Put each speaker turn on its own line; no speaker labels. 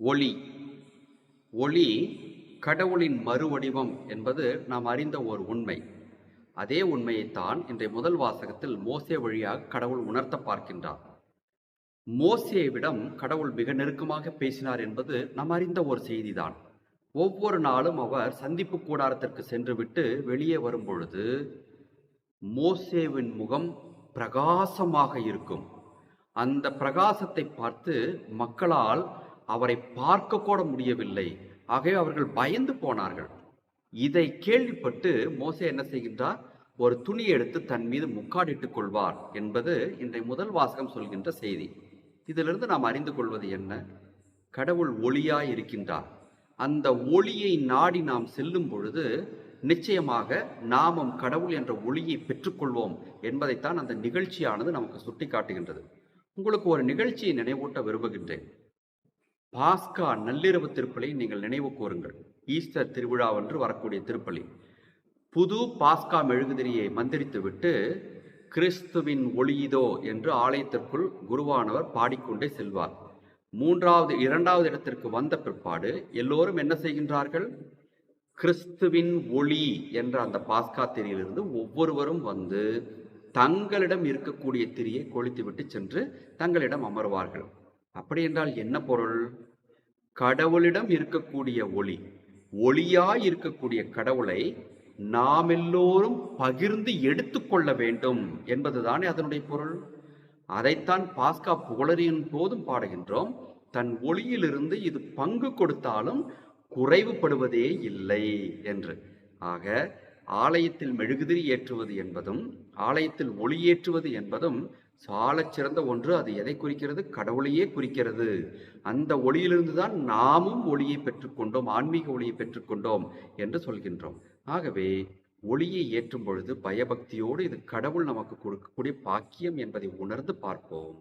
ஒளி. ஒளி கடவுளின் மறுவடிவம் என்பது நாம் அறிந்த ஒரு உண்மை. அதே உண்மையைத்தான் இன்றைய முதல் வாசகத்தில் மோசே வழியாக கடவுள் உணர்த்த பார்க்கின்றார். மோசேவிடம் கடவுள் மிக நெருக்கமாக பேசினார் என்பது நாம் அறிந்த ஒரு செய்திதான். ஒவ்வொரு நாளும் அவர் சந்திப்பு கூடாரத்திற்கு சென்றுவிட்டு வெளியே வரும் பொழுது மோசேவின் முகம் பிரகாசமாக இருக்கும். அந்த பிரகாசத்தை பார்த்து மக்களால் அவரை பார்க்க கூட முடியவில்லை. ஆகவே அவர்கள் பயந்து போனார்கள். இதை கேள்விப்பட்டு மோசே என்ன செய்கின்றார்? ஒரு துணி எடுத்து தன் மீது முக்காடிட்டுக் கொள்வார் என்பது இன்றைய முதல் வாசகம் சொல்கின்ற செய்தி. இதிலிருந்து நாம் அறிந்து கொள்வது என்ன? கடவுள் ஒளியாய் இருக்கின்றார். அந்த ஒளியை நாடி நாம் செல்லும் பொழுது நிச்சயமாக நாமும் கடவுள் என்ற ஒளியை பெற்றுக்கொள்வோம் என்பதைத்தான் அந்த நிகழ்ச்சியானது நமக்கு சுட்டி காட்டுகின்றது உங்களுக்கு ஒரு நிகழ்ச்சியை நினைவூட்ட விரும்புகின்றேன். பாஸ்கா நள்ளிரவு திருப்பலி நீங்கள் நினைவு கூறுங்கள். ஈஸ்டர் திருவிழாவன்று வரக்கூடிய திருப்பலி. புது பாஸ்கா மெழுகுதிரியை மந்திரித்துவிட்டு கிறிஸ்துவின் ஒளியிதோ என்று ஆலயத்திற்குள் குருவானவர் பாடிக்கொண்டே செல்வார். மூன்றாவது இரண்டாவது இடத்திற்கு வந்த பிற்பாடு எல்லோரும் என்ன செய்கின்றார்கள்? கிறிஸ்துவின் ஒளி என்ற அந்த பாஸ்கா திரியிலிருந்து ஒவ்வொருவரும் வந்து தங்களிடம் இருக்கக்கூடிய திரியை கொளுத்துவிட்டு சென்று தங்களிடம் அமர்வார்கள். அப்படி என்றால் என்ன பொருள்? கடவுளிடம் இருக்கக்கூடிய ஒளி ஒளியாய் இருக்கக்கூடிய கடவுளை நாம் எல்லோரும் பகிர்ந்து எடுத்துக்கொள்ள வேண்டும் என்பதுதானே அதனுடைய பொருள். அதைத்தான் பாஸ்கா புகழறியின் போதும் பாடுகின்றோம். தன் ஒளியிலிருந்து இது பங்கு கொடுத்தாலும் குறைவுபடுவதே இல்லை என்று. ஆக ஆலயத்தில் மெழுகுதிரி ஏற்றுவது என்பதும் ஆலயத்தில் ஒளி ஏற்றுவது என்பதும் சாலச் சிறந்த ஒன்று அது எதை குறிக்கிறது? கடவுளையே குறிக்கிறது. அந்த ஒளியிலிருந்து தான் நாமும் ஒளியை பெற்றுக்கொண்டோம் ஆன்மீக ஒளியை பெற்றுக்கொண்டோம் என்று சொல்கின்றோம். ஆகவே ஒளியை ஏற்றும் பொழுது பயபக்தியோடு இது கடவுள் நமக்கு கொடுக்கக்கூடிய பாக்கியம் என்பதை உணர்ந்து பார்ப்போம்.